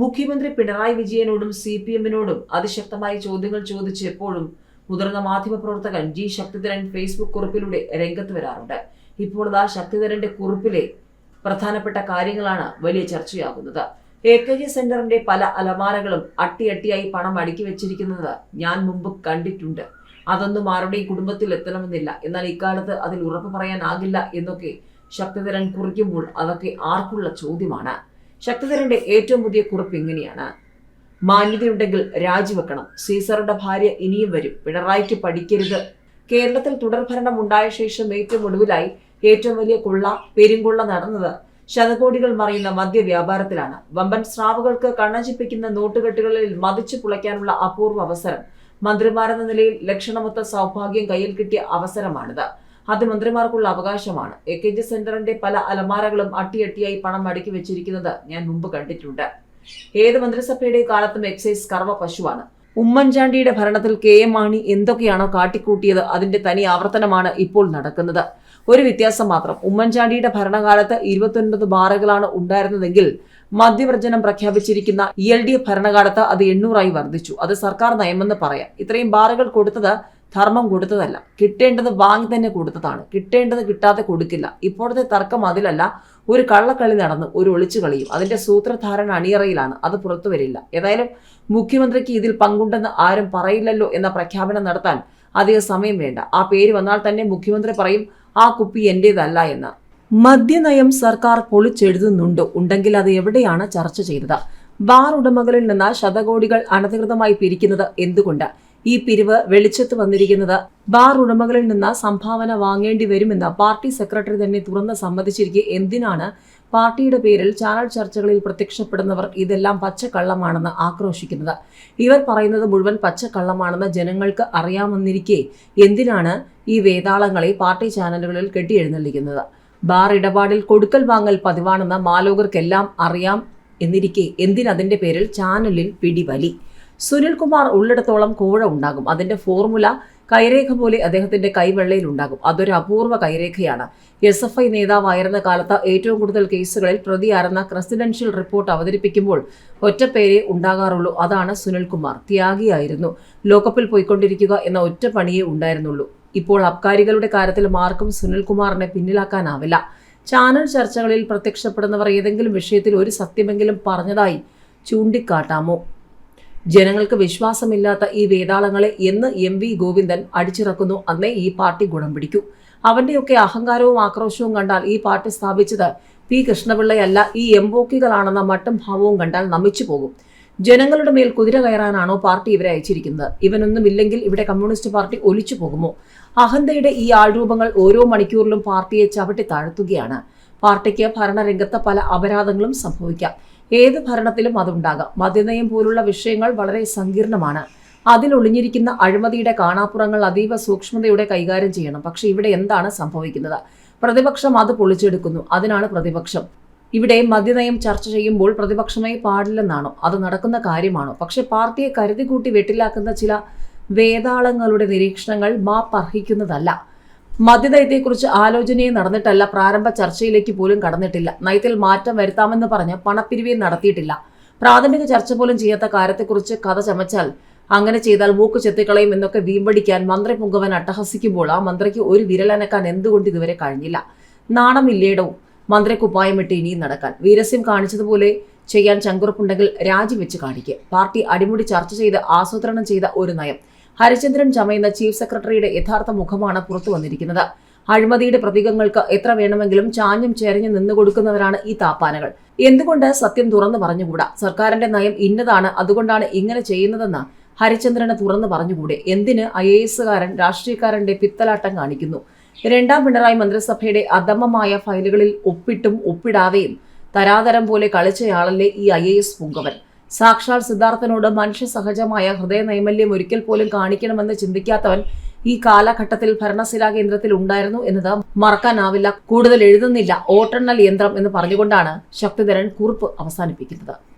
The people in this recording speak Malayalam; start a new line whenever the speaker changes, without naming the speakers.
മുഖ്യമന്ത്രി പിണറായി വിജയനോടും സി പി എമ്മിനോടും അതിശക്തമായി ചോദ്യങ്ങൾ ചോദിച്ച് എപ്പോഴും മുതിർന്ന മാധ്യമപ്രവർത്തകൻ ജി ശക്തിധരൻ ഫേസ്ബുക്ക് കുറിപ്പിലൂടെ രംഗത്ത് വരാറുണ്ട്. ഇപ്പോൾ ആ ശക്തിധരന്റെ കുറിപ്പിലെ പ്രധാനപ്പെട്ട കാര്യങ്ങളാണ് വലിയ ചർച്ചയാകുന്നത്. എ കെ ജി സെന്ററിന്റെ പല അലമാരകളും അട്ടിയട്ടിയായി പണം അടുക്കി വെച്ചിരിക്കുന്നത് ഞാൻ മുമ്പ് കണ്ടിട്ടുണ്ട്. അതൊന്നും ആരുടെയും കുടുംബത്തിൽ എത്തണമെന്നില്ല. എന്നാൽ ഇക്കാലത്ത് അതിൽ ഉറപ്പ് പറയാനാകില്ല എന്നൊക്കെ ശക്തിധരൻ കുറിക്കുമ്പോൾ അതൊക്കെ ആർക്കുള്ള ചോദ്യമാണ്. ശക്തിധരന്റെ ഏറ്റവും പുതിയ കുറിപ്പ് ഇങ്ങനെയാണ്. മാന്യതയുണ്ടെങ്കിൽ രാജിവെക്കണം. സീസറുടെ ഭാര്യ ഇനിയും വരും. പിണറായിക്ക് പഠിക്കരുത്. കേരളത്തിൽ തുടർഭരണം ഉണ്ടായ ശേഷം ഏറ്റവും ഒടുവിലായി ഏറ്റവും വലിയ കൊള്ള പെരുങ്കൊള്ള നടന്നത് ശതകോടികൾ മറിയുന്ന മദ്യ വ്യാപാരത്തിലാണ്. വമ്പൻ സ്രാവുകൾക്ക് കണ്ണഞ്ചിപ്പിക്കുന്ന നോട്ടുകെട്ടുകളിൽ മതിച്ചു പുളയ്ക്കാനുള്ള അപൂർവ അവസരം മന്ത്രിമാരെന്ന നിലയിൽ ലക്ഷണമൊത്ത സൗഭാഗ്യം കയ്യിൽ കിട്ടിയ അവസരമാണിത്. അത് മന്ത്രിമാർക്കുള്ള അവകാശമാണ്. എ കെ ജി സെന്ററിന്റെ പല അലമാരകളും അട്ടിയട്ടിയായി പണം അടുക്കി വെച്ചിരിക്കുന്നത് ഞാൻ മുമ്പ് കണ്ടിട്ടുണ്ട്. ഏത് മന്ത്രിസഭയുടെ കാലത്തും എക്സൈസ് കർവ പശുവാണ്. ഉമ്മൻചാണ്ടിയുടെ ഭരണത്തിൽ കെ എം മാണി എന്തൊക്കെയാണോ കാട്ടിക്കൂട്ടിയത് അതിന്റെ തനി ആവർത്തനമാണ് ഇപ്പോൾ നടക്കുന്നത്. ഒരു വ്യത്യാസം മാത്രം ഉമ്മൻചാണ്ടിയുടെ ഭരണകാലത്ത് ഇരുപത്തൊൻപത് ബാറുകളാണ് ഉണ്ടായിരുന്നതെങ്കിൽ മദ്യവർജനം പ്രഖ്യാപിച്ചിരിക്കുന്ന ഇ എൽ ഡി ഭരണകാലത്ത് അത് എണ്ണൂറായി വർദ്ധിച്ചു. അത് സർക്കാർ നയമെന്ന് പറയാം. ഇത്രയും ബാറുകൾ കൊടുത്തത് ധർമ്മം കൊടുത്തതല്ല. കിട്ടേണ്ടത് വാങ്ങി തന്നെ കൊടുത്തതാണ്. കിട്ടേണ്ടത് കിട്ടാതെ കൊടുക്കില്ല. ഇപ്പോഴത്തെ തർക്കം അതിലല്ല. ഒരു കള്ളക്കളി നടന്നു ഒരു ഒളിച്ചു കളിയും. അതിന്റെ സൂത്രധാരണ അണിയറയിലാണ്. അത് പുറത്തു വരില്ല. ഏതായാലും മുഖ്യമന്ത്രിക്ക് ഇതിൽ പങ്കുണ്ടെന്ന് ആരും പറയില്ലല്ലോ എന്ന പ്രഖ്യാപനം നടത്താൻ അധിക സമയം വേണ്ട. ആ പേര് വന്നാൽ തന്നെ മുഖ്യമന്ത്രി പറയും ആ കുപ്പി എന്റേതല്ല എന്ന്. മദ്യനയം സർക്കാർ പൊളിച്ചെഴുതുന്നുണ്ടോ. ഉണ്ടെങ്കിൽ അത് എവിടെയാണ് ചർച്ച ചെയ്തത്? ബാർ ഉടമകളിൽ നിന്ന് ശതകോടികൾ അനധികൃതമായി പിരിക്കുന്നത് എന്തുകൊണ്ട്? ഈ പിരിവ് വെളിച്ചത്ത് വന്നിരിക്കുന്നത്. ബാർ ഉടമകളിൽ നിന്ന് സംഭാവന വാങ്ങേണ്ടി വരുമെന്ന് പാർട്ടി സെക്രട്ടറി തന്നെ തുറന്ന് സമ്മതിച്ചിരിക്കെ എന്തിനാണ്? പാർട്ടിയുടെ പേരിൽ ചാനൽ ചർച്ചകളിൽ പ്രത്യക്ഷപ്പെടുന്നവർ ഇതെല്ലാം പച്ചക്കള്ളമാണെന്ന് ആക്രോശിക്കുന്നത്. ഇവർ പറയുന്നത് മുഴുവൻ പച്ചക്കള്ളമാണെന്ന് ജനങ്ങൾക്ക് അറിയാമെന്നിരിക്കെ എന്തിനാണ് ഈ വേതാളങ്ങളെ പാർട്ടി ചാനലുകളിൽ കെട്ടിയെഴുന്നള്ളിക്കുന്നത്? ബാർ ഇടപാടിൽ കൊടുക്കൽ വാങ്ങൽ പതിവാണെന്ന് മാലോകർക്കെല്ലാം അറിയാം എന്നിരിക്കെ എന്തിനതിന്റെ പേരിൽ ചാനലിൽ പിടിവലി സുനിൽകുമാർ ഉള്ളിടത്തോളം കൂഴ ഉണ്ടാകും. അതിന്റെ ഫോർമുല കൈരേഖ പോലെ അദ്ദേഹത്തിന്റെ കൈവെള്ളയിൽ ഉണ്ടാകും. അതൊരു അപൂർവ കൈരേഖയാണ്. എസ് എഫ് ഐ നേതാവായിരുന്ന കാലത്ത് ഏറ്റവും കൂടുതൽ കേസുകളിൽ പ്രതിയായിരുന്ന പ്രസിഡൻഷ്യൽ റിപ്പോർട്ട് അവതരിപ്പിക്കുമ്പോൾ ഒറ്റപ്പേരെ ഉണ്ടാകാറുള്ളൂ. അതാണ് സുനിൽകുമാർ ത്യാഗിയായിരുന്നു. ലോക്കപ്പിൽ പോയിക്കൊണ്ടിരിക്കുക എന്ന ഒറ്റ പണിയേ ഉണ്ടായിരുന്നുള്ളൂ. ഇപ്പോൾ അബ്കാരികളുടെ കാര്യത്തിൽ മാർക്കും സുനിൽകുമാറിനെ പിന്നിലാക്കാനാവില്ല. ചാനൽ ചർച്ചകളിൽ പ്രത്യക്ഷപ്പെടുന്നവർ ഏതെങ്കിലും വിഷയത്തിൽ ഒരു സത്യമെങ്കിലും പറഞ്ഞതായി ചൂണ്ടിക്കാട്ടാമോ? ജനങ്ങൾക്ക് വിശ്വാസമില്ലാത്ത ഈ വേതാളങ്ങളെ എന്ന് എം വി ഗോവിന്ദൻ അടിച്ചിറക്കുന്നു. അന്നേ ഈ പാർട്ടി ഗുണം പിടിക്കൂ. അവന്റെയൊക്കെ അഹങ്കാരവും ആക്രോശവും കണ്ടാൽ ഈ പാർട്ടി സ്ഥാപിച്ചത് പി കൃഷ്ണപിള്ളയല്ല. ഈ എംബോക്കികളാണെന്ന മട്ടും ഭാവവും കണ്ടാൽ നമിച്ചു പോകും. ജനങ്ങളുടെ മേൽ കുതിര കയറാനാണോ പാർട്ടി ഇവരെ അയച്ചിരിക്കുന്നത്? ഇവനൊന്നുമില്ലെങ്കിൽ ഇവിടെ കമ്മ്യൂണിസ്റ്റ് പാർട്ടി ഒലിച്ചു പോകുമോ? അഹന്തയുടെ ഈ ആൾരൂപങ്ങൾ ഓരോ മണിക്കൂറിലും പാർട്ടിയെ ചവിട്ടി താഴ്ത്തുകയാണ്. പാർട്ടിക്ക് ഭരണരംഗത്ത് പല അപരാധങ്ങളും സംഭവിക്കാം. ഏത് ഭരണത്തിലും അതുണ്ടാകാം. മദ്യനയം പോലുള്ള വിഷയങ്ങൾ വളരെ സങ്കീർണമാണ്. അതിൽ ഒളിഞ്ഞിരിക്കുന്ന അഴിമതിയുടെ കാണാപ്പുറങ്ങൾ അതീവ സൂക്ഷ്മതയോടെ കൈകാര്യം ചെയ്യണം. പക്ഷേ ഇവിടെ എന്താണ് സംഭവിക്കുന്നത്? പ്രതിപക്ഷം അത് പൊളിച്ചെടുക്കുന്നു. അതിനാണ് പ്രതിപക്ഷം. ഇവിടെ മദ്യനയം ചർച്ച ചെയ്യുമ്പോൾ പ്രതിപക്ഷമായി പാടില്ലെന്നാണോ? അത് നടക്കുന്ന കാര്യമാണോ? പക്ഷെ പാർട്ടിയെ കരുതി കൂട്ടി വെട്ടിലാക്കുന്ന ചില വേതാളങ്ങളുടെ നിരീക്ഷണങ്ങൾ മാപ്പർഹിക്കുന്നതല്ല മദ്യനയത്തെക്കുറിച്ച് ആലോചനയും നടന്നിട്ടല്ല പ്രാരംഭ ചർച്ചയിലേക്ക് പോലും കടന്നിട്ടില്ല. നയത്തിൽ മാറ്റം വരുത്താമെന്ന് പറഞ്ഞ് പണപ്പിരിവയും നടത്തിയിട്ടില്ല. പ്രാഥമിക ചർച്ച പോലും ചെയ്യാത്ത കാര്യത്തെക്കുറിച്ച് കഥ ചമച്ചാൽ അങ്ങനെ ചെയ്താൽ മൂക്ക് ചെത്തിക്കളയും എന്നൊക്കെ വീമ്പടിക്കാൻ മന്ത്രി പുങ്കവൻ അട്ടഹസിക്കുമ്പോൾ ആ മന്ത്രിക്ക് ഒരു വിരലനക്കാൻ എന്തുകൊണ്ട് ഇതുവരെ കഴിഞ്ഞില്ല? നാണമില്ലേടവും മന്ത്രി കുപ്പായമിട്ട് ഇനിയും നടക്കാൻ. വീരസ്യം കാണിച്ചതുപോലെ ചെയ്യാൻ ചങ്കുറപ്പുണ്ടെങ്കിൽ രാജിവെച്ച് കാണിക്കുക പാർട്ടി അടിമുടി ചർച്ച ചെയ്ത് ആസൂത്രണം ചെയ്ത ഒരു നയം. ഹരിചന്ദ്രൻ ചമയുന്ന ചീഫ് സെക്രട്ടറിയുടെ യഥാർത്ഥ മുഖമാണ് പുറത്തു വന്നിരിക്കുന്നത്. അഴിമതിയുടെ പ്രതീകങ്ങൾക്ക് എത്ര വേണമെങ്കിലും ചാഞ്ഞും ചേരഞ്ഞു നിന്നു കൊടുക്കുന്നവരാണ് ഈ താപ്പാനകൾ. എന്തുകൊണ്ട് സത്യം തുറന്നു പറഞ്ഞുകൂടാ? സർക്കാരിന്റെ നയം ഇന്നതാണ് അതുകൊണ്ടാണ് ഇങ്ങനെ ചെയ്യുന്നതെന്ന് ഹരിചന്ദ്രന് തുറന്നു പറഞ്ഞുകൂടെ? എന്തിന് ഐ എ എസുകാരൻ രാഷ്ട്രീയക്കാരന്റെ പിത്തലാട്ടം കാണിക്കുന്നു? രണ്ടാം പിണറായി മന്ത്രിസഭയുടെ അധമമായ ഫയലുകളിൽ ഒപ്പിട്ടും ഒപ്പിടാതെയും തരാതരം പോലെ കളിച്ചയാളല്ലേ ഈ ഐ എ എസ് പുങ്കവൻ? സാക്ഷാൽ സിദ്ധാർത്ഥനോട് മനുഷ്യ സഹജമായ ഹൃദയ നൈമല്യം ഒരിക്കൽ പോലും കാണിക്കണമെന്ന് ചിന്തിക്കാത്തവൻ ഈ കാലഘട്ടത്തിൽ ഭരണശിലാ കേന്ദ്രത്തിൽ ഉണ്ടായിരുന്നു എന്നത് മറക്കാനാവില്ല. കൂടുതൽ എഴുതുന്നില്ല. വോട്ടെണ്ണൽ യന്ത്രം എന്ന് പറഞ്ഞുകൊണ്ടാണ് ശക്തിധരൻ കുറിപ്പ് അവസാനിപ്പിക്കുന്നത്.